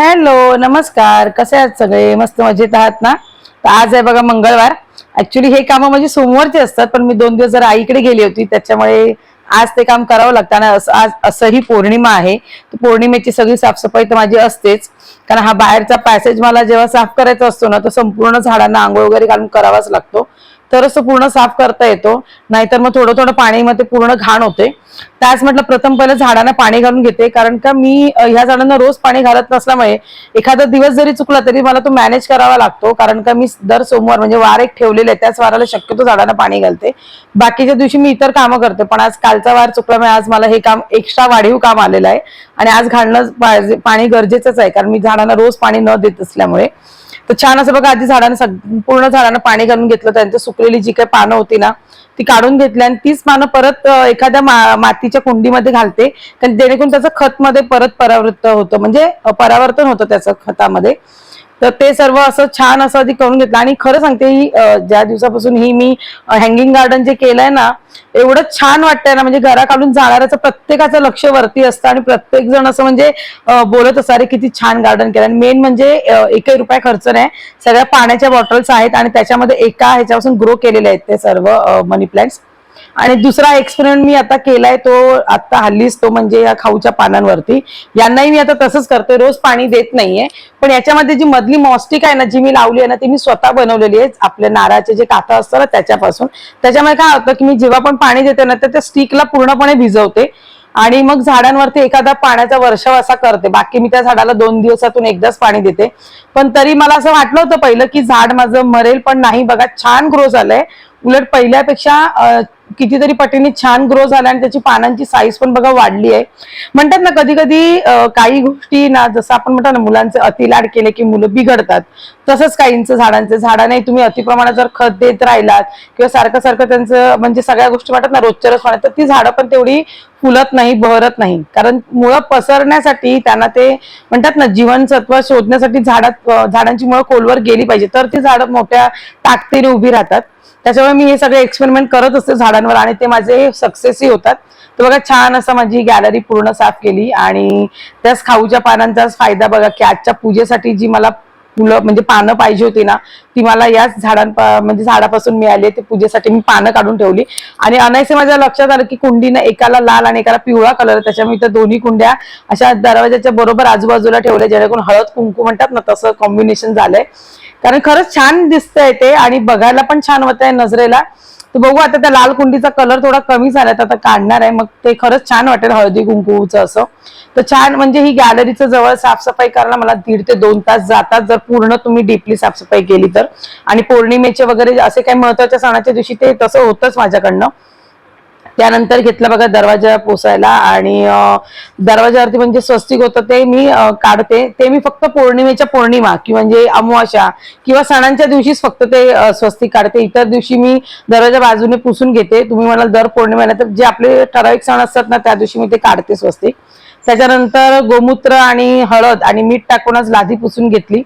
Hello नमस्कार. कसे आहात सगळे? मस्त मजेत आहात ना? तर आज आहे बघा मंगळवार. ऍक्च्युली हे कामं म्हणजे सोमवारचे असतात पण मी दोन दिवस जरा आईकडे गेली होती. त्याच्यामुळे आज ते काम करावं लागतं आणि असं- आज असंही पौर्णिमा आहे. तर पौर्णिमेची सगळी साफसफाई तर माझी असतेच. कारण हा बाहेरचा पॅसेज मला जेव्हा साफ करायचा असतो ना तो संपूर्ण झाडांना आंघोळ वगैरे घालून करावाच लागतो. तरच तो पूर्ण साफ करता येतो. नाहीतर मग थोडं थोडं पाणीमध्ये पूर्ण घाण होते. त्याच म्हटलं प्रथम पहिलं झाडांना पाणी घालून घेते. कारण का मी ह्या झाडांना रोज पाणी घालत नसल्यामुळे एखादा दिवस जरी चुकला तरी मला तो मॅनेज करावा लागतो. कारण का मी दर सोमवार म्हणजे वार एक ठेवलेले आहे त्याच वाराला शक्यतो झाडांना पाणी घालते. बाकीच्या दिवशी मी इतर कामं करते. पण आज कालचा वार चुकल्यामुळे आज मला हे काम एक्स्ट्रा वाढीव काम आलेलं आहे. आणि आज घालणं पाणी गरजेचंच आहे. कारण मी झाडांना रोज पाणी न देत असल्यामुळे. तर छान असं बघा आधी झाडांना संपूर्ण झाडांना पाणी घालून घेतलं त्यांचं सुकलेली जी काही पानं होती ना ती काढून घेतली आणि तीच पानं परत एखाद्या मा- मातीच्या कुंडीमध्ये घालते. कारण जेणेकरून त्याचं खत मध्ये परत परावृत्त होतं. म्हणजे परावर्तन होतं त्याचं खतामध्ये. तर ते सर्व असं छान असं आधी करून घेतलं. आणि खरं सांगते ही ज्या दिवसापासून ही मी हँगिंग गार्डन जे केलंय ना एवढं छान वाटतंय ना म्हणजे घराकडून जाणाऱ्याचं प्रत्येकाचं लक्ष वरती असतं आणि प्रत्येक जण असं म्हणजे बोलत असतं अरे किती छान गार्डन केलं आणि मेन म्हणजे एकही रुपया खर्च नाही. सगळ्या पाण्याच्या बॉटल्स आहेत आणि त्याच्यामध्ये एका ह्याच्यापासून ग्रो केलेले आहेत ते सर्व मनी प्लांट्स आणि दुसरा एक्सपेरिमेंट मी आता केलाय तो आता हल्लीच तो म्हणजे या खाऊच्या पानांवरती. यांनाही मी आता तसंच करते रोज पाणी देत नाहीये. पण याच्यामध्ये जी मधली मॉस्टिक आहे ना जी मी लावली आहे ना ती मी स्वतः बनवलेली आहे. आपल्या नारळाचे जे काथा असतं ना त्याच्यापासून. त्याच्यामुळे काय होतं की मी जेव्हा पण पाणी देते ना तर त्या स्टिकला पूर्णपणे भिजवते. आणि मग झाडांवरती एखादा पाण्याचा वर्षाव असा करते. बाकी मी त्या झाडाला दोन दिवसातून एकदाच पाणी देते. पण तरी मला असं वाटलं होतं पहिलं की झाड माझं मरेल पण नाही. बघा छान ग्रो झालंय. उलट पहिल्यापेक्षा कितीतरी पटीने छान ग्रो झाला आणि त्याची पानांची साईज पण बघा वाढली आहे. म्हणतात ना कधी कधी काही गोष्टी ना जसं आपण म्हणतो ना मुलांचे अतिलाड केले की मुलं बिघडतात. तसंच काहींचं झाडांचे. झाडांनाही तुम्ही अतिप्रमाणात जर खत देत राहिलात किंवा सारखं सारखं त्यांचं म्हणजे सगळ्या गोष्टी वाटत ना रोजच्या रोज तर ती झाडं पण तेवढी फुलत नाही बहरत नाही. कारण मुळं पसरण्यासाठी त्यांना ते म्हणतात ना जीवनसत्व शोधण्यासाठी झाडात झाडांची मुळं खोलवर गेली पाहिजे. तर ती झाडं मोठ्या ताकदीने उभी राहतात. त्याच्यामुळे मी हे सगळे एक्सपेरिमेंट करत असते झाडांवर आणि ते माझे सक्सेसही होतात. तर बघा छान असं माझी गॅलरी पूर्ण साफ केली आणि त्याच खाऊच्या पानांचाच फायदा बघा की आजच्या पूजेसाठी जी मला फुलं म्हणजे पानं पाहिजे होती ना ती मला याच झाडां म्हणजे झाडापासून मिळाली ते पूजेसाठी मी पानं काढून ठेवली. आणि अनायसे माझ्या लक्षात आलं की कुंडीनं एकाला लाल आणि एकाला पिवळा कलर त्याच्यामुळे त्या दोन्ही कुंड्या अशा दरवाजाच्या बरोबर आजूबाजूला ठेवल्या जेणेकरून हळद कुंकू म्हणतात ना तसं कॉम्बिनेशन झालंय. कारण खरंच छान दिसतंय ते आणि बघायला पण छान होत आहे नजरेला. तर बघू आता त्या लाल कुंडीचा कलर थोडा कमी झाला तर आता काढणार आहे. मग ते खरंच छान वाटेल हळदी कुंकूचं असं. तर छान म्हणजे ही गॅलरीचं जवळ साफसफाई करायला मला दीड ते दोन तास जातात. जर पूर्ण तुम्ही डीपली साफसफाई केली तर. आणि पौर्णिमेचे वगैरे असे काही महत्त्वाच्या सणाच्या दिवशी ते तसं होतंच माझ्याकडनं. त्यानंतर घेतलं बघा दरवाजा पोसायला आणि दरवाजावरती म्हणजे स्वस्तिक होतं ते मी काढते. ते मी फक्त पौर्णिमेच्या पौर्णिमा किंवा म्हणजे अमावास्या किंवा सणांच्या दिवशीच फक्त ते स्वस्तिक काढते. इतर दिवशी मी दरवाजा बाजूने पुसून घेते. तुम्ही म्हणाल दर पौर्णिमेला तर जे आपले ठराविक सण असतात ना त्या दिवशी मी ते काढते स्वस्तिक. त्याच्यानंतर गोमूत्र आणि हळद आणि मीठ टाकूनच लादी पुसून घेतली.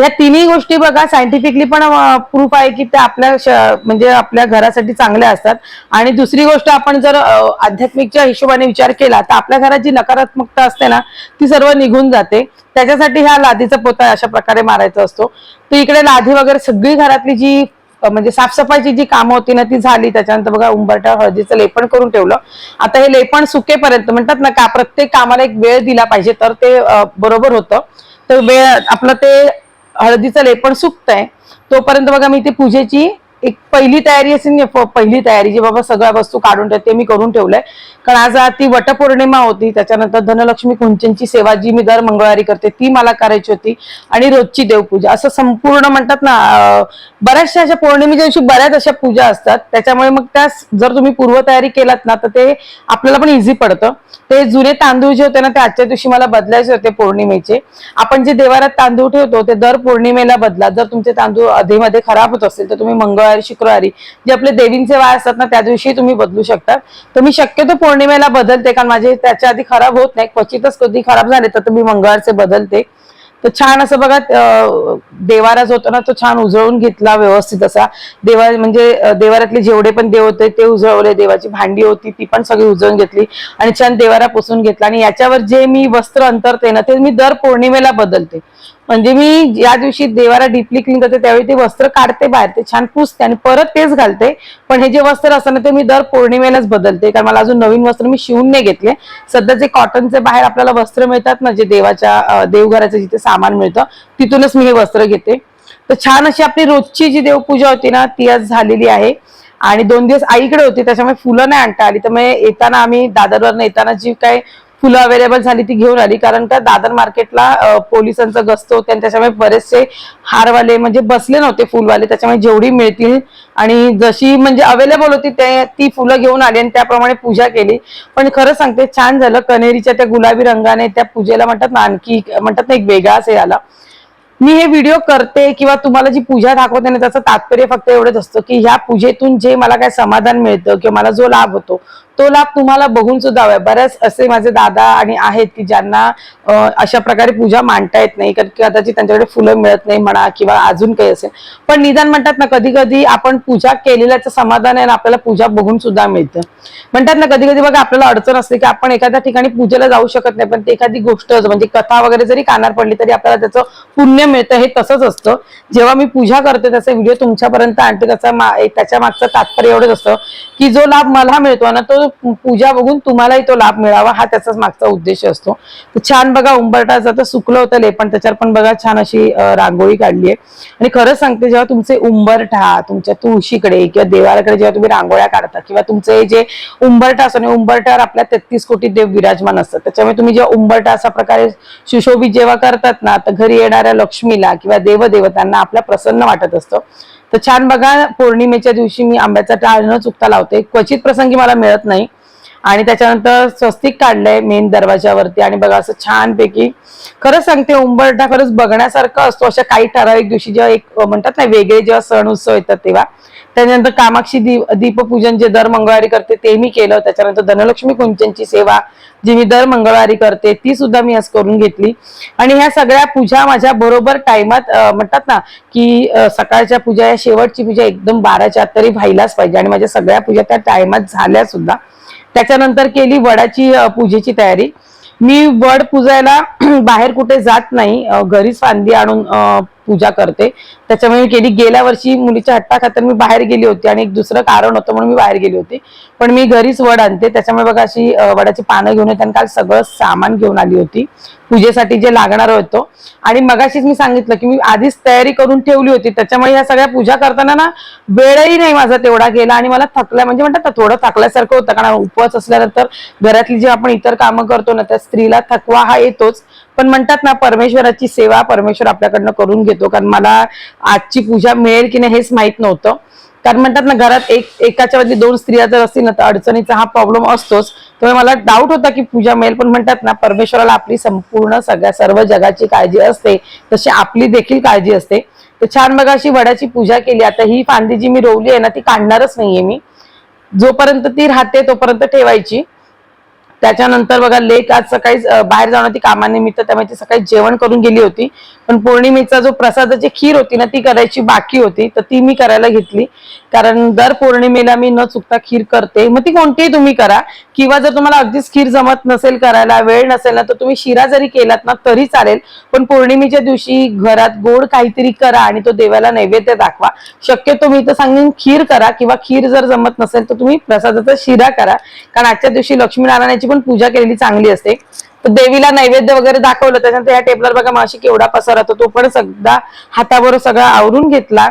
या तिन्ही गोष्टी बघा सायंटिफिकली पण प्रूफ आहे की त्या आपल्या म्हणजे आपल्या घरासाठी चांगल्या असतात. आणि दुसरी गोष्ट आपण जर आध्यात्मिकच्या हिशोबाने विचार केला तर आपल्या घरात जी नकारात्मकता असते ना ती सर्व निघून जाते. त्याच्यासाठी ह्या लादीचा पोता अशा प्रकारे मारायचा असतो. तर इकडे लादी वगैरे सगळी घरातली जी म्हणजे साफसफाईची जी कामं होती ना ती झाली. त्याच्यानंतर बघा उंबरठा हळदीचं लेपण करून ठेवलं. आता हे लेपण सुकेपर्यंत म्हणतात ना का प्रत्येक कामाला एक वेळ दिला पाहिजे. तर ते बरोबर होतं. तर वेळ आपलं ते हळदीचं लेपण सुकतंय. तोपर्यंत बघा मी ते पूजेची एक पहिली तयारी असेल पहिली तयारी जी बाबा सगळ्या वस्तू काढून ठेवते मी करून ठेवलंय. कारण आज ती वटपौर्णिमा होती त्याच्यानंतर धनलक्ष्मी कुंचनची सेवा जी मी दर मंगळवारी करते ती मला करायची होती. आणि रोजची देवपूजा असं संपूर्ण म्हणतात ना बऱ्याचशा अशा पौर्णिमेच्या दिवशी बऱ्याच अशा पूजा असतात. त्याच्यामुळे मग त्या जर तुम्ही पूर्वतयारी केलात ना तर ते आपल्याला पण इझी पडतं. ते जुने तांदूळ जे होते ना ते आजच्या दिवशी मला बदलायचे होते पौर्णिमेचे. आपण जे देवारात तांदूळ ठेवतो ते दर पौर्णिमेला बदला. जर तुमचे तांदूळ अधेमध्ये खराब होत असेल तर तुम्ही मंगळवारी शुक्रवारी जे आपले देवींचे वार असतात ना त्या दिवशी तुम्ही बदलू शकता तर मी शक्यतो पौर्णिमेला बदलते कारण माझे त्याच्या आधी खराब होत नाही. क्वचितच कधी खराब झाले तर मी मंगळवारचे बदलते. तर छान असं बघा देवारा जो होता ना तो छान उजळून घेतला व्यवस्थित असा. देवा म्हणजे देवारातले जेवढे पण देव होते ते उजळवले. देवाची भांडी होती ती पण सगळी उजळून घेतली आणि छान देवारा पुसून घेतला. आणि याच्यावर जे मी वस्त्र अंतरते ना ते मी दर पौर्णिमेला बदलते. म्हणजे मी ज्या दिवशी देवाला डीपली क्लीन करते त्यावेळी ते वस्त्र काढते बाहेर ते छान पुसते आणि परत तेच घालते. पण हे जे वस्त्र असतं ना ते मी दर पौर्णिमेलाच बदलते. कारण मला अजून नवीन वस्त्र मी शिवून नाही घेतले. सध्या जे कॉटनचे बाहेर आपल्याला वस्त्र मिळतात ना जे देवाच्या देवघराचं जिथे सामान मिळतं तिथूनच मी हे वस्त्र घेते. तर छान अशी आपली रोजची जी देवपूजा होती ना ती आज झालेली आहे. आणि दोन दिवस आईकडे होती त्याच्यामुळे फुलं नाही आणता आली. तर मग येताना आम्ही दादरवरनं येताना जी काय फुलं अवेलेबल झाली ती घेऊन आली. कारण का दादर मार्केटला पोलिसांचा गस्त होते आणि त्याच्यामुळे बरेचसे हारवाले म्हणजे बसले नव्हते फुलवाले. त्याच्यामुळे जेवढी मिळतील आणि जशी म्हणजे अवेलेबल होती ते ती फुलं घेऊन आली आणि त्याप्रमाणे पूजा केली. पण खरं सांगते छान झालं. कनेरीच्या त्या गुलाबी रंगाने त्या पूजेला म्हणतात ना आणखी म्हणतात ना एक वेगळाच हे आला. मी हे व्हिडिओ करते किंवा तुम्हाला जी पूजा दाखवते ना त्याचं तात्पर्य फक्त एवढंच असतं की ह्या पूजेतून जे मला काय समाधान मिळतं किंवा मला जो लाभ होतो तो लाभ तुम्हाला बघून सुद्धा हवाय बऱ्याच असे माझे दादा आणि आहेत की ज्यांना अशा प्रकारे पूजा मांडता येत नाही कारण कदाचित त्यांच्याकडे फुलं मिळत नाही म्हणा किंवा अजून काही असेल. पण निदान म्हणतात ना कधी कधी आपण पूजा केलेल्याचं समाधान आहे आपल्याला पूजा बघून सुद्धा मिळतं. म्हणतात ना कधी कधी बघा आपल्याला अडचण असते की आपण एखाद्या ठिकाणी पूजेला जाऊ शकत नाही पण ते एखादी गोष्ट म्हणजे कथा वगैरे जरी कानार पडली तरी आपल्याला त्याचं पुण्य मिळतं हे तसंच असतं. जेव्हा मी पूजा करते त्याचा व्हिडिओ तुमच्यापर्यंत आणते त्याचा त्याच्या मागचं तात्पर्य एवढंच असतं की जो लाभ मला मिळतो ना तो पूजा बघून तुम्हालाही तो लाभ मिळावा हा त्याचाच मागचा उद्देश असतो. छान बघा उंबरटाचं तर सुकलं होतं ले पण त्याच्यावर पण बघा छान अशी रांगोळी काढली आहे. आणि खरंच सांगते जेव्हा तुमचे उंबरठा तुमच्या तुळशीकडे किंवा देवालाकडे जेव्हा तुम्ही रांगोळ्या काढता किंवा तुमचे जे उंबरठा असतो आणि उंबरठ्यावर आपल्या तेहतीस कोटी देव विराजमान असतात त्याच्यामुळे तुम्ही जेव्हा उंबरठा अशा प्रकारे सुशोभित जेव्हा करतात ना तर घरी येणाऱ्या लक्ष्मीला किंवा देवदेवतांना आपल्या प्रसन्न वाटत असतं. तर छान बघा पौर्णिमेच्या दिवशी मी आंब्याचा टाळ न चुकता लावते. क्वचित प्रसंगी मला मिळत नाही आणि त्याच्यानंतर स्वस्तिक काढलंय मेन दरवाजावरती आणि बघा असं छानपैकी खरंच सांगते उंबरठा खरंच बघण्यासारखा असतो. अशा काही ठराविक दिवशी जेव्हा एक म्हणतात ना वेगळे जेव्हा सण उत्सव येतात तेव्हा. त्याच्यानंतर कामाक्षी दीप दीपपूजन जे दर मंगळवारी करते ते मी केलं. त्याच्यानंतर धनलक्ष्मी कुंचनची सेवा जी मी दर मंगळवारी करते ती सुद्धा मी आज करून घेतली. आणि ह्या सगळ्या पूजा माझ्या बरोबर टायमात म्हणतात ना की सकाळच्या पूजा या शेवटची पूजा एकदम बाराच्या आत तरी व्हायलाच पाहिजे. आणि माझ्या सगळ्या पूजा त्या टायमात झाल्या सुद्धा. त्याच्यानंतर केली वडाची पूजेची तयारी. मी वड पूजायला बाहेर कुठे जात नाही. घरीच फांदी आणून पूजा करते. त्याच्यामुळे मी केली. गेल्या वर्षी मुलीच्या हट्टाखातर मी बाहेर गेली होती आणि एक दुसरं कारण होतं म्हणून मी बाहेर गेली होती. पण मी घरीच वड आणते. त्याच्यामुळे बघा अशी वडाची पानं घेऊन येते आणि काल सगळं सामान घेऊन आली होती. पूजेसाठी जे लागणार होतं. आणि मगाशीच मी सांगितलं की मी आधीच तयारी करून ठेवली होती. त्याच्यामुळे ह्या सगळ्या पूजा करताना ना वेळही नाही माझा तेवढा गेला आणि मला थकल्या म्हणजे म्हणतात थोडं थकल्यासारखं होतं. कारण उपवास असल्यानंतर घरातली जे आपण इतर कामं करतो ना त्या स्त्रीला थकवा हा येतोच. पण म्हणतात ना परमेश्वराची सेवा परमेश्वर आपल्याकडनं करून घेतो. कारण मला आजची पूजा मिळेल की नाही हेच माहीत नव्हतं. कारण म्हणतात ना घरात एक एकाच्या वरती दोन स्त्रिया जर असतील ना तर अडचणीचा हा प्रॉब्लेम असतोच. त्यामुळे मला डाऊट होता की पूजा मिळेल. पण म्हणतात ना परमेश्वराला आपली संपूर्ण सगळ्या सर्व जगाची काळजी असते. तशी आपली देखील काळजी असते. तर छान बघा अशी वडाची पूजा केली. आता ही फांदी जी मी रोवली आहे ना ती काढणारच नाहीये मी. जोपर्यंत ती राहते तोपर्यंत ठेवायची. त्याच्यानंतर बघा लेक आज सकाळी बाहेर जाऊन कामानिमित्त त्यामुळे ती सकाळी जेवण करून गेली होती. पण पौर्णिमेचा जो प्रसादाची खीर होती ना ती करायची बाकी होती तर ती मी करायला घेतली. कारण दर पौर्णिमेला मी न चुकता खीर करते. मग ती कोणतीही तुम्ही करा. किंवा जर तुम्हाला अगदीच खीर जमत नसेल करायला वेळ नसेल ना तर तुम्ही शिरा जरी केलात ना तरी चालेल. पण पौर्णिमेच्या दिवशी घरात गोड काहीतरी करा आणि तो देवाला नैवेद्य दाखवा. शक्यतो मी तर सांगेन खीर करा किंवा खीर जर जमत नसेल तर तुम्ही प्रसादाचा शिरा करा. कारण आजच्या दिवशी लक्ष्मीनारायणाची पण पूजा केलेली चांगली असते. देवीला नैवेद्य वगैरे दाखवलं त्याच्यानंतर या टेबलवर बघा माशी केवढा पसार तो पण सगळा हातावर सगळा आवरून घेतला.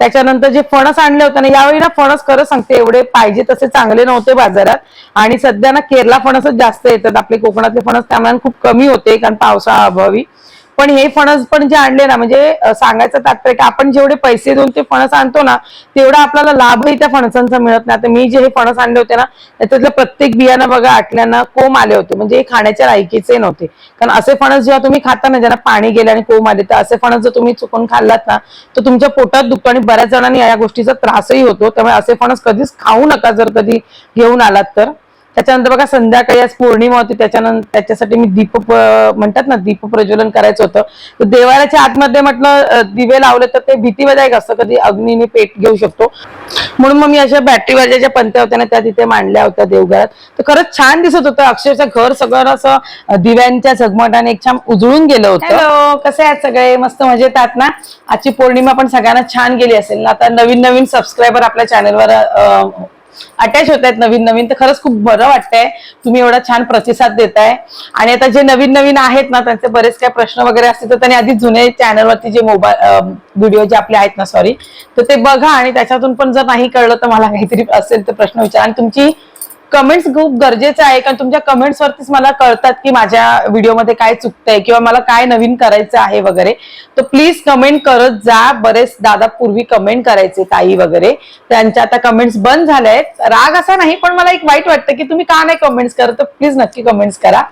त्याच्यानंतर जे फणस आणले होते ना यावेळी ना फणस खरं सांगते एवढे पाहिजे तसे चांगले नव्हते बाजारात. आणि सध्या ना केरला फणसच जास्त येतात. आपले कोकणातले फणस त्यामुळे खूप कमी होते कारण पावसाळा अभावी. पण हे फणस पण जे आणले ना म्हणजे सांगायचं तात्पर्य की आपण जेवढे पैसे देऊन ते फणस आणतो ना तेवढा आपल्याला लाभही त्या फणसांचा मिळत नाही. आता मी जे हे फणस आणले होते ना त्याच्यातलं प्रत्येक बियाणं बघा आटल्यानं कोंब आले होते. म्हणजे हे खाण्याच्या लायकीचे नव्हते. कारण असे फणस जेव्हा तुम्ही खाता ना ज्यांना पाणी गेले आणि कोंब आले तर असे फणस जर तुम्ही चुकून खाल्लात ना तर तुमच्या पोटात दुखतो आणि बऱ्याच जणांनी या गोष्टीचा त्रासही होतो. त्यामुळे असे फणस कधीच खाऊ नका जर कधी घेऊन आलात तर. त्याच्यानंतर बघा संध्याकाळी आज पौर्णिमा होती त्याच्यानंतर त्याच्यासाठी मी दीप म्हणतात ना दीप प्रज्वलन करायचं होतं. तर देवाऱ्याच्या आतमध्ये म्हटलं दिवे लावले तर ते भीतीदायक असतं कधी अग्नीने पेट घेऊ शकतो. म्हणून मग मी अशा बॅटरी ज्या पंत्या होत्या ना त्या तिथे मांडल्या होत्या देवघरात. तर खरंच छान दिसत होतं. अक्षरशः घर सगळं असं दिव्यांच्या झगमटाने एक छान उजळून गेलं होतं. कसे आहेत सगळे? मस्त मजेत आहात ना? आजची पौर्णिमा पण सगळ्यांना छान गेली असेल ना? आता नवीन नवीन सबस्क्रायबर आपल्या चॅनलवर अटॅच होत आहेत नवीन नवीन तर खरंच खूप बरं वाटतंय. तुम्ही एवढा छान प्रतिसाद देताय. आणि आता जे नवीन नवीन आहेत ना त्यांचे बरेच काही प्रश्न वगैरे असतील तर त्यांनी आधी जुने चॅनलवरती जे मोबाईल व्हिडिओ जे आपले आहेत ना सॉरी तर ते बघा. आणि त्याच्यातून पण जर नाही कळलं तर मला काहीतरी असेल तर प्रश्न विचारा. आणि तुमची कमेंट्स खूप गरजेचं आहे कारण तुमच्या कमेंट्स वरतीच मला कळतात की माझ्या व्हिडिओमध्ये काय चुकतंय किंवा मला काय नवीन करायचं आहे वगैरे. तर प्लीज कमेंट करत जा. बरेच दादा पूर्वी कमेंट करायचे ताई वगैरे. त्यांच्या आता कमेंट्स बंद झाल्या आहेत राग असा नाही पण मला एक वाईट वाटतं की तुम्ही का नाही कमेंट्स करत? तर प्लीज नक्की कमेंट्स करा.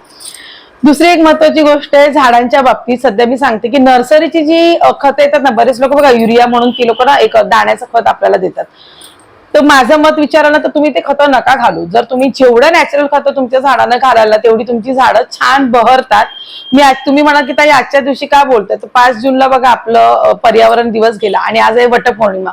दुसरी एक महत्वाची गोष्ट आहे झाडांच्या बाबतीत. सध्या मी सांगते की नर्सरीची जी खतं येतात ना बरेच लोक बघा युरिया म्हणून ती लोक ना एक दाण्याचं खत आपल्याला देतात. तर माझं मत विचारायला तर तुम्ही ते खतं नका घालू. जर तुम्ही जेवढं नॅचरल खतं तुमच्या झाडांना घालायला तेवढी तुमची झाडं छान बहरतात. मी आज तुम्ही म्हणा की ताई आजच्या दिवशी का बोलताय? तर पाच जूनला बघा आपलं पर्यावरण दिवस गेला आणि आज आहे वटपौर्णिमा.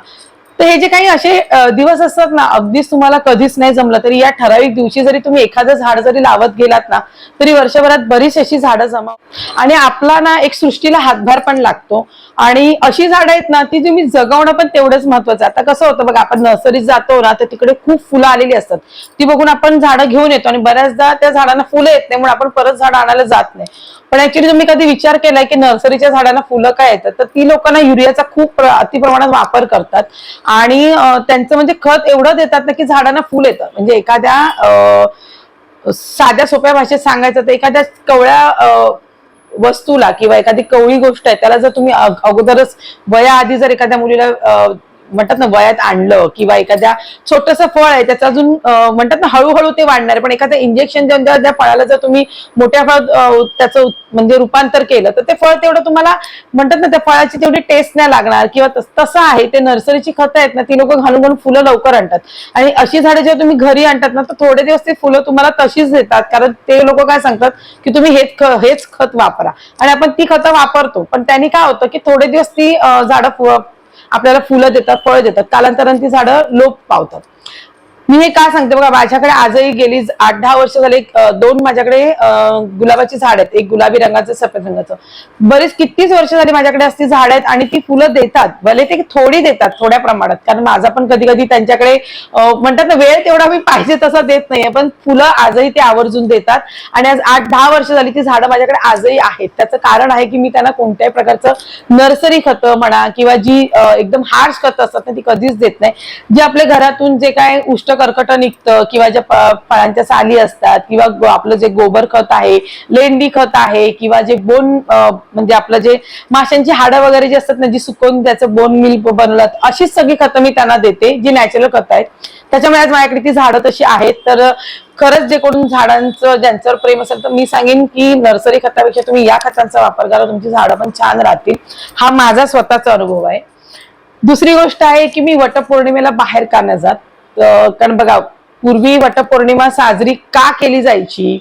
तर हे जे काही असे दिवस असतात ना अगदीच तुम्हाला कधीच नाही जमलं. तरी या ठराविक दिवशी जरी तुम्ही एखादं झाड जरी लावत गेलात ना तरी वर्षभरात बरीच अशी झाडं जमा. आणि आपला ना एक सृष्टीला हातभार पण लागतो. आणि अशी झाडं आहेत ना ती तुम्ही जगवणं पण तेवढंच महत्वाचं आता कसं होतं बघा आपण नर्सरीत जातो ना तर तिकडे खूप फुलं आलेली असतात. ती बघून आपण झाडं घेऊन येतो आणि बऱ्याचदा त्या झाडांना फुलं येत नाही म्हणून आपण परत झाडं आणायला जात नाही. पण ऍक्च्युली तुम्ही कधी विचार केलाय की नर्सरीच्या झाडांना फुलं काय येतात? तर ती लोकांना युरियाचा खूप प्र- अतिप्रमाणात वापर करतात. आणि त्यांचं म्हणजे खत एवढं देतात ना की झाडांना फुल येतं. म्हणजे एखाद्या साध्या सोप्या भाषेत सांगायचं तर एखाद्या कवळ्या वस्तूला किंवा एखादी कवळी गोष्ट आहे त्याला जर तुम्ही अग- अगोदरच वयाआधी जर एखाद्या मुलीला म्हणतात ना वयात आणलं किंवा एखाद्या छोटस फळ आहे त्याचं अजून म्हणतात ना हळूहळू ते वाढणार पण एखादं इंजेक्शन देऊन त्या फळाला जर तुम्ही मोठ्या फळात त्याचं म्हणजे रूपांतर केलं तर ते फळ तेवढं तुम्हाला म्हणतात ना त्या फळाची तेवढी टेस्ट नाही लागणार किंवा तसं आहे ते नर्सरीची खतं आहेत ना ती लोक घालून घालून फुलं लवकर आणतात. आणि अशी झाडं जेव्हा तुम्ही घरी आणतात ना तर थोडे दिवस ते फुलं तुम्हाला तशीच देतात कारण ते लोक काय सांगतात की तुम्ही हेच हेच खत वापरा. आणि आपण ती खतं वापरतो पण त्यांनी काय होतं की थोडे दिवस ती झाडं आपल्याला फुलं देतात फळ देतात कालांतराने ती झाडं लोप पावतात. मी हे का सांगते बघा माझ्याकडे आजही गेली आठ दहा वर्ष झाले दोन माझ्याकडे गुलाबाची झाड आहेत. एक गुलाबी रंगाचं सफेद रंगाचं. बरीच कितीच वर्ष झाली माझ्याकडे असती झाड आहेत आणि ती फुलं देतात. भले ते थोडी देतात थोड्या प्रमाणात. कारण माझा पण कधी कधी त्यांच्याकडे म्हणतात ना वेळ तेवढा मी पाहिजे तसा देत नाहीये. पण फुलं आजही ते आवर्जून देतात. आणि आज आठ दहा वर्ष झाली ती झाडं माझ्याकडे आजही आहेत. त्याचं कारण आहे की मी त्यांना कोणत्याही प्रकारचं नर्सरी खतं म्हणा किंवा जी एकदम हार्श खतं असतात ना ती कधीच देत नाही. जे आपल्या घरातून जे काय उष्ट कर्कट निघतं किंवा ज्या फळांच्या साली असतात किंवा आपलं जे गोबर खत आहे लेंडी खत आहे किंवा जे बोन म्हणजे आपलं जे माशांची हाडं वगैरे जे असतात ना जी सुकवून त्याचं बोन मिल बनवलं अशीच सगळी खतं मी त्यांना देते जी नॅचरल खतं आहेत. त्याच्यामुळे आज माझ्याकडे ती झाडं तशी आहेत. तर खरंच जे कोण झाडांचं ज्यांच्यावर प्रेम असेल तर मी सांगेन की नर्सरी खतापेक्षा तुम्ही या खतांचा वापर करा तुमची झाडं पण छान राहतील. हा माझा स्वतःचा अनुभव आहे. दुसरी गोष्ट आहे की मी वटपौर्णिमेला बाहेर का न जात? कारण बघा पूर्वी वटपौर्णिमा साजरी का केली जायची?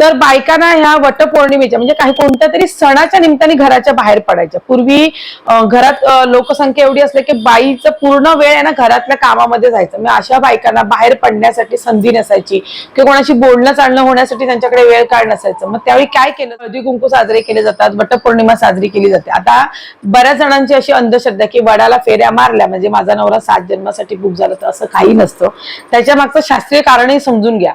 तर बायकांना ह्या वटपौर्णिमेच्या म्हणजे काही कोणत्या तरी सणाच्या निमित्ताने घराच्या बाहेर पडायच्या. पूर्वी घरात लोकसंख्या एवढी असली की बाईचं पूर्ण वेळ आहे ना घरातल्या कामामध्ये जायचं. मग अशा बायकांना बाहेर पडण्यासाठी संधी नसायची किंवा कोणाशी बोलणं चालणं होण्यासाठी त्यांच्याकडे वेळ काढ नसायचं. मग त्यावेळी काय केलं? हळदी कुंकू साजरे केले जातात वटपौर्णिमा साजरी केली जाते. आता बऱ्याच जणांची अशी अंधश्रद्धा की वडाला फेऱ्या मारल्या म्हणजे माझा नवरा सात जन्मासाठी बुक झाला तर असं काही नसतं. त्याच्या मागचं शास्त्रीय कारणही समजून घ्या.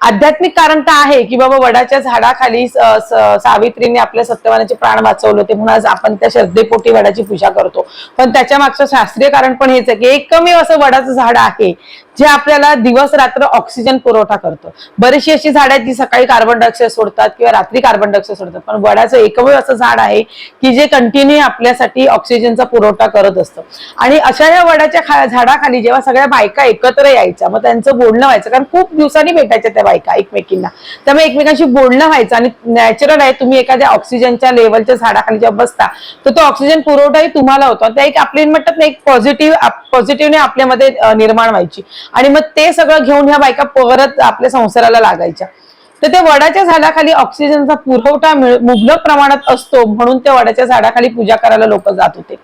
आध्यात्मिक कारण तर आहे की बाबा वडाच्या झाडाखाली सावित्रीने आपल्या सत्यवानाचे प्राण वाचवले होते म्हणून आपण त्या श्रद्धेपोटी वडाची पूजा करतो. पण त्याच्या मागचं शास्त्रीय कारण पण हेच आहे की एकमेव असं वडाचं झाड आहे जे आपल्याला दिवस रात्र ऑक्सिजन पुरवठा करतो. बरीचशी अशी झाड आहेत जी सकाळी कार्बन डायऑक्साईड सोडतात किंवा रात्री कार्बन डायऑक्साईड सोडतात. पण वडाचं एकमेव असं झाड आहे की जे कंटिन्यू आपल्यासाठी ऑक्सिजनचा पुरवठा करत असतं. आणि अशा या वडाच्या झाडाखाली जेव्हा सगळ्या बायका एकत्र यायच्या मग त्यांचं बोलणं व्हायचं. कारण खूप दिवसांनी भेटायच्या त्या बायका एकमेकींना. त्यामुळे एकमेकांशी बोलणं व्हायचं आणि नॅचरल आहे तुम्ही एखाद्या ऑक्सिजनच्या लेवलच्या झाडाखाली जेव्हा बसता तर तो ऑक्सिजन पुरवठाही तुम्हाला होतो. त्या एक आपली म्हणतात ना एक पॉझिटिव्ह पॉझिटिव्हने आपल्यामध्ये निर्माण व्हायची. आणि मग ते सगळं घेऊन ह्या बायका परत आपल्या संसाराला लागायच्या. तर त्या वडाच्या झाडाखाली ऑक्सिजनचा पुरवठा मिळ- मुबलक प्रमाणात असतो म्हणून त्या वडाच्या झाडाखाली पूजा करायला लोक जात होते.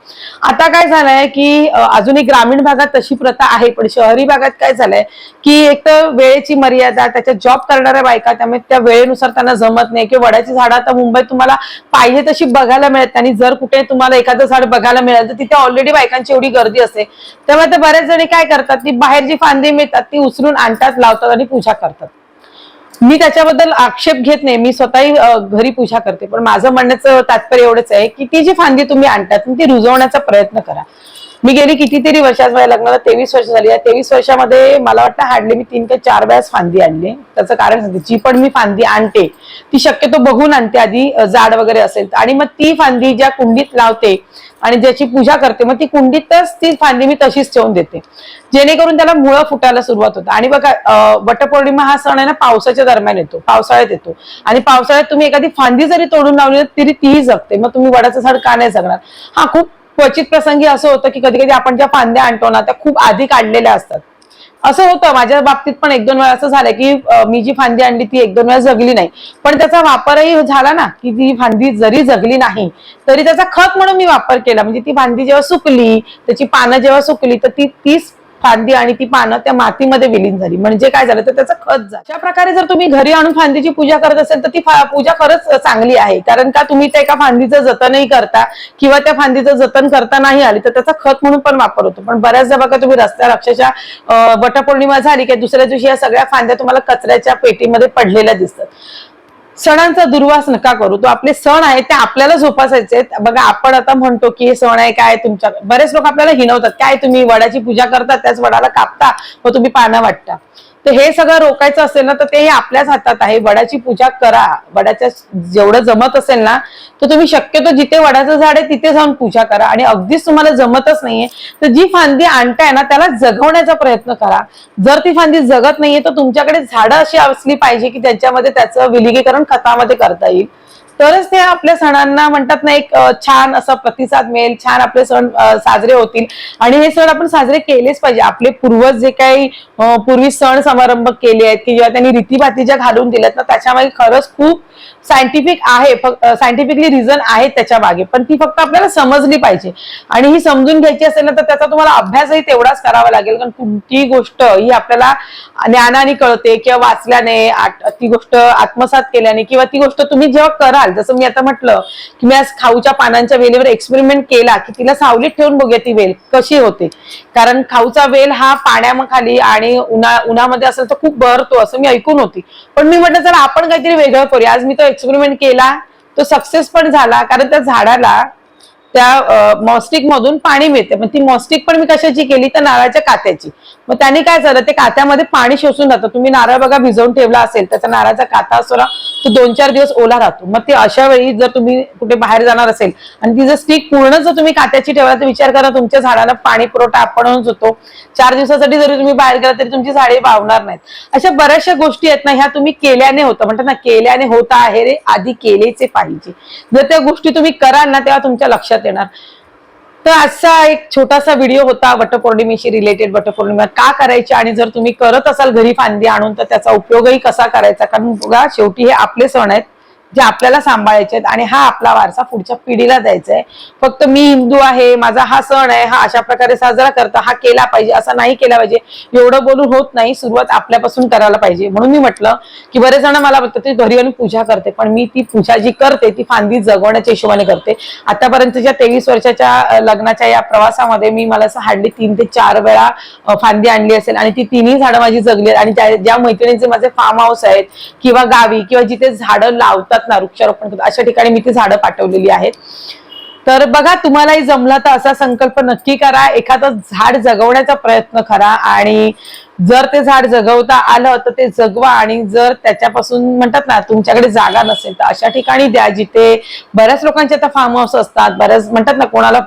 आता काय झालंय की अजूनही ग्रामीण भागात तशी प्रथा आहे पण शहरी भागात काय झालंय की एक तर वेळेची मर्यादा त्याच्या जॉब करणाऱ्या बायका त्यामुळे त्या वेळेनुसार त्यांना जमत नाही. किंवा वडाची झाडं आता मुंबईत तुम्हाला पाहिजे तशी बघायला मिळत आणि जर कुठे तुम्हाला एखादं झाड बघायला मिळालं तर तिथे ऑलरेडी बायकांची एवढी गर्दी असते. त्यामुळे ते बऱ्याच जणी काय करतात ती बाहेर जी फांदी मिळतात ती उचलून आणतात लावतात आणि पूजा करतात. मी त्याच्याबद्दल आक्षेप घेत नाही. मी स्वतःही घरी पूजा करते. पण माझं म्हणण्याचं तात्पर्य एवढंच आहे की ती जी फांदी तुम्ही आणतात ती रुजवण्याचा प्रयत्न करा. मी गेली कितीतरी वर्षात माझ्या लग्नाला तेवीस वर्ष झाली. या तेवीस वर्षामध्ये मला वाटतं हार्डली मी तीन ते चार वेळास फांदी आणली. त्याचं कारण सांगते जी पण मी फांदी आणते ती शक्यतो बघून आणते आधी जाड वगैरे असेल आणि मग ती फांदी ज्या कुंडीत लावते आणि ज्याची पूजा करते मग ती कुंडीतच ती फांदी मी तशीच ठेवून देते. जेणेकरून त्याला मुळं फुटायला सुरुवात होते. आणि बघा वटपौर्णिमा हा सण आहे ना पावसाच्या दरम्यान येतो. पावसाळ्यात येतो. आणि पावसाळ्यात तुम्ही एखादी फांदी जरी तोडून लावली तरी तीही जगते. मग तुम्ही वडाचं झाड का नाही जगणार? हा खूप क्वचित प्रसंगी असं होतं की कधी कधी आपण ज्या फांद्या आणतो ना त्या खूप आधी काढलेल्या असतात. असं होतं. माझ्या बाबतीत पण एक दोन वेळा असं झालं की मी जी फांदी आणली ती एक दोन वेळा जगली नाही. पण त्याचा वापरही झाला ना की ती फांदी जरी जगली नाही तरी त्याचा खत म्हणून मी वापर केला. म्हणजे ती फांदी जेव्हा सुकली त्याची पानं जेव्हा सुकली तर ती तीच फांदी आणि ती पानं त्या मातीमध्ये विलीन झाली. म्हणजे काय झालं? तर त्याचं खत झालं. अशा प्रकारे जर तुम्ही घरी आणून फांदीची पूजा करत असेल तर ती पूजा खरंच चांगली आहे. कारण का तुम्ही त्या एका फांदीचं जतनही करता किंवा त्या फांदीचं जतन करता नाही आली तर त्याचा खत म्हणून पण वापर होतो. पण बऱ्याचदा बघा तुम्ही रस्त्यावर अक्षरशः वटपौर्णिमा झाली की दुसऱ्या दिवशी या सगळ्या फांद्या तुम्हाला कचऱ्याच्या पेटीमध्ये पडलेल्या दिसतात. सणांचा दुर्वास नका करू. तो आपले सण आहेत ते आपल्याला जोपासायचे बघा आपण आता म्हणतो की हे सण आहे काय तुमच्या बरेच लोक आपल्याला हिनवतात काय तुम्ही? वडाची पूजा करता त्याच वडाला कापता व तुम्ही पानं वाटता. तर हे सगळं रोखायचं असेल ना तर ते आपल्याच हातात आहे. वडाची पूजा करा. वडाच्या जेवढं जमत असेल ना तर तुम्ही शक्यतो जिथे वडाचं झाड आहे तिथे जाऊन पूजा करा. आणि अगदीच तुम्हाला जमतच नाहीये तर जी फांदी आणताय ना त्याला जगवण्याचा प्रयत्न करा. जर ती फांदी जगत नाहीये तर तुमच्याकडे झाडं अशी असली पाहिजे की त्याच्यामध्ये त्याचं विलगीकरण खतामध्ये करता येईल. तरच ते आपल्या सणांना म्हणतात ना एक छान असा प्रतिसाद मिळेल छान आपले सण साजरे होतील. आणि हे सण आपण साजरे केलेच पाहिजे. आपले पूर्वज जे काही पूर्वी सण समारंभ केले आहेत की जेव्हा त्यांनी रीतीभाती ज्या घालून दिल्यात ना त्याच्यामागे खरंच खूप सायंटिफिक आहे सायंटिफिकली रिझन आहे त्याच्यामागे. पण ती फक्त आपल्याला समजली पाहिजे. आणि ही समजून घ्यायची असेल ना तर त्याचा तुम्हाला अभ्यासही तेवढाच करावा लागेल. कारण कोणतीही गोष्ट ही आपल्याला ज्ञानाने कळते किंवा वाचल्याने ती गोष्ट आत्मसात केल्याने किंवा ती गोष्ट तुम्ही जेव्हा कराल जसं मी आता म्हटलं की मी आज खाऊच्या पानांच्या वेलीवर एक्सपेरिमेंट केला की तिला सावलीत ठेवून बघूया ती वेल कशी होते. कारण खाऊचा वेल हा पाण्याखाली आणि उन्हा उन्हामध्ये असेल तर खूप बहरतो असं मी ऐकून होती. पण मी म्हटलं चला आपण काहीतरी वेगळं करूया. आज मी तो एक्सपेरिमेंट केला. तो सक्सेस पण झाला. कारण त्या झाडाला त्या मॉस्टिक मधून पाणी मिळते. पण ती मॉस्टिक पण मी कशाची केली? तर नारळाच्या कात्याची. मग त्याने काय झालं? ते कात्यामध्ये पाणी शोषून जातं. तुम्ही नारळ बघा भिजवून ठेवला असेल. त्याचा नारळाचा काता असतो ना तो दोन चार दिवस ओला राहतो. मग ते अशा वेळी जर तुम्ही कुठे बाहेर जाणार असेल आणि ती जर स्टिक पूर्ण जर तुम्ही कात्याची ठेवला तर विचार करा तुमच्या झाडाला पाणी पुरवठा आपणच होतो. चार दिवसासाठी जरी तुम्ही बाहेर गेला तरी तुमची झाडे वावणार नाहीत. अशा बऱ्याचशा गोष्टी आहेत ना ह्या तुम्ही केल्याने होतं. म्हणतात ना केल्याने होता आहे रे आधी केलेचे पाहिजे. जर त्या गोष्टी तुम्ही कराल ना तेव्हा तुमच्या लक्षात येणार. तर आजचा एक छोटासा व्हिडिओ होता वटपौर्णिमेशी रिलेटेड वटपौर्णिमा. का करायची आणि जर तुम्ही करत असाल घरी फांदी आणून तर त्याचा उपयोगही कसा करायचा? कारण बघा शेवटी हे आपले सण आहेत. जे आपल्याला सांभाळायचे आहेत आणि हा आपला वारसा पुढच्या पिढीला द्यायचा आहे. फक्त मी हिंदू आहे माझा हा सण आहे हा अशा प्रकारे साजरा करता हा केला पाहिजे असा नाही केला पाहिजे. एवढं बोलून होत नाही सुरुवात आपल्यापासून करायला पाहिजे. म्हणून मी म्हटलं की बरेच जण मला म्हणतात "ती घरी येऊन पूजा करते पण मी ती पूजा जी करते ती फांदी जगवण्याच्या हिशोबाने करते. आतापर्यंतच्या तेवीस वर्षाच्या लग्नाच्या या प्रवासामध्ये मी मला असं हार्डली तीन ते चार वेळा फांदी आणली असेल आणि ती तिन्ही झाडं माझी जगली आणि ज्या मैत्रिणींचे माझे फार्म हाऊस आहेत किंवा गावी किंवा जिथे झाडं लावतात ना वृक्षारोपण करतात अशा ठिकाणी मी ती झाडं पाठवलेली आहेत. तर बघा तुम्हालाही जमला तर असा संकल्प नक्की करा. एखादं झाड जगवण्याचा प्रयत्न करा आणि जर ते झाड जगवता आलं तर ते जगवा आणि जर त्याच्यापासून म्हणतात ना तुमच्याकडे जागा नसेल तर अशा ठिकाणी द्या जिथे बऱ्याच लोकांचे आता फार्म हाऊस असतात. बऱ्याच म्हणतात ना कोणाला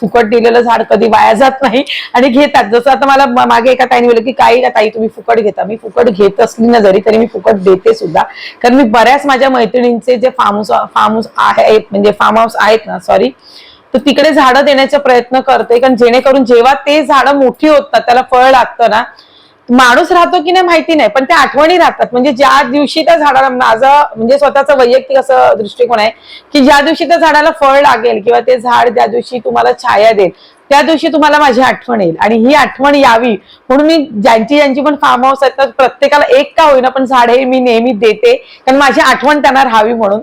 फुकट दिलेलं झाड कधी वाया जात नाही. आणि घेतात. जसं आता मला मागे एका ताईने बोललं की काही ताई तुम्ही फुकट घेता. मी फुकट घेत असली ना जरी तरी मी फुकट देते सुद्धा. कारण मी बऱ्याच माझ्या मैत्रिणींचे जे फार्म हाऊस फार्म हाऊस आहेत म्हणजे फार्म हाऊस आहेत ना सॉरी तर तिकडे झाडं देण्याचा प्रयत्न करते. कारण जेणेकरून जेव्हा ते झाडं मोठी होतात त्याला फळ लागतं ना माणूस राहतो की नाही माहिती नाही पण त्या आठवणी राहतात. म्हणजे ज्या दिवशी त्या झाडाला माझं म्हणजे स्वतःचा वैयक्तिक असं दृष्टिकोन आहे की ज्या दिवशी त्या झाडाला फळ लागेल किंवा ते झाड ज्या दिवशी तुम्हाला छाया देईल त्या दिवशी तुम्हाला माझी आठवण येईल. आणि ही आठवण यावी म्हणून मी ज्यांची ज्यांची पण फार्म हाऊस आहेत तर प्रत्येकाला एक का होईना पण झाड हे मी नेहमी देते कारण माझी आठवण त्यांना राहावी म्हणून.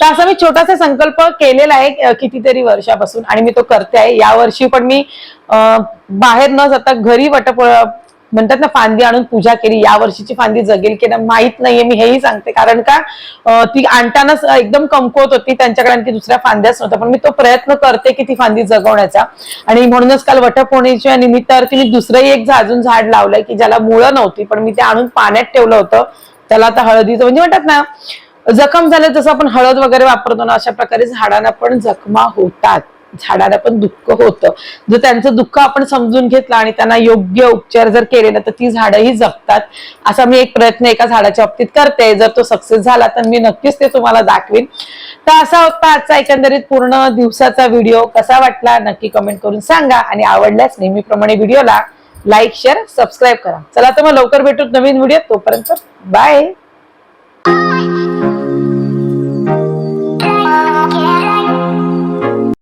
तर असा मी छोटासा संकल्प केलेला आहे कितीतरी वर्षापासून आणि मी तो करते आहे. या वर्षी पण मी बाहेर न जाता घरी वट म्हणतात ना फांदी आणून पूजा केली या वर्षीची फांदी जगेल की नाही माहीत नाहीये मी हेही सांगते. कारण का ती आणतानाच एकदम कमकुवत होती त्यांच्याकडे आणखी दुसऱ्या फांद्याच नव्हत्या पण मी तो प्रयत्न करते की ती फांदी जगवण्याचा. आणि म्हणूनच काल वटपौर्णिमेच्या निमित्तावरती मी दुसरंही एक अजून झाड लावलंय की ज्याला मुळं नव्हती पण मी ते आणून पाण्यात ठेवलं होतं. त्याला आता हळदीचं म्हणजे म्हणतात ना जखम झालं जसं आपण हळद वगैरे वापरतो ना अशा प्रकारे झाडांना पण जखमा होतात. झाडाला पण दुःख होतं. जर त्यांचं दुःख आपण समजून घेतलं आणि त्यांना योग्य उपचार जर केले ना तर ती झाडंही जगतात. असा मी एक प्रयत्न एका झाडाच्या बाबतीत करते. जर तो सक्सेस झाला तर मी नक्कीच ते तुम्हाला दाखवीन. तर असा होता आजचा एकंदरीत पूर्ण दिवसाचा व्हिडिओ कसा वाटला? नक्की कमेंट करून सांगा. आणि आवडल्यास नेहमीप्रमाणे व्हिडिओला लाईक शेअर सबस्क्राईब करा. चला तर मग लवकर भेटू नवीन व्हिडिओ तोपर्यंत बाय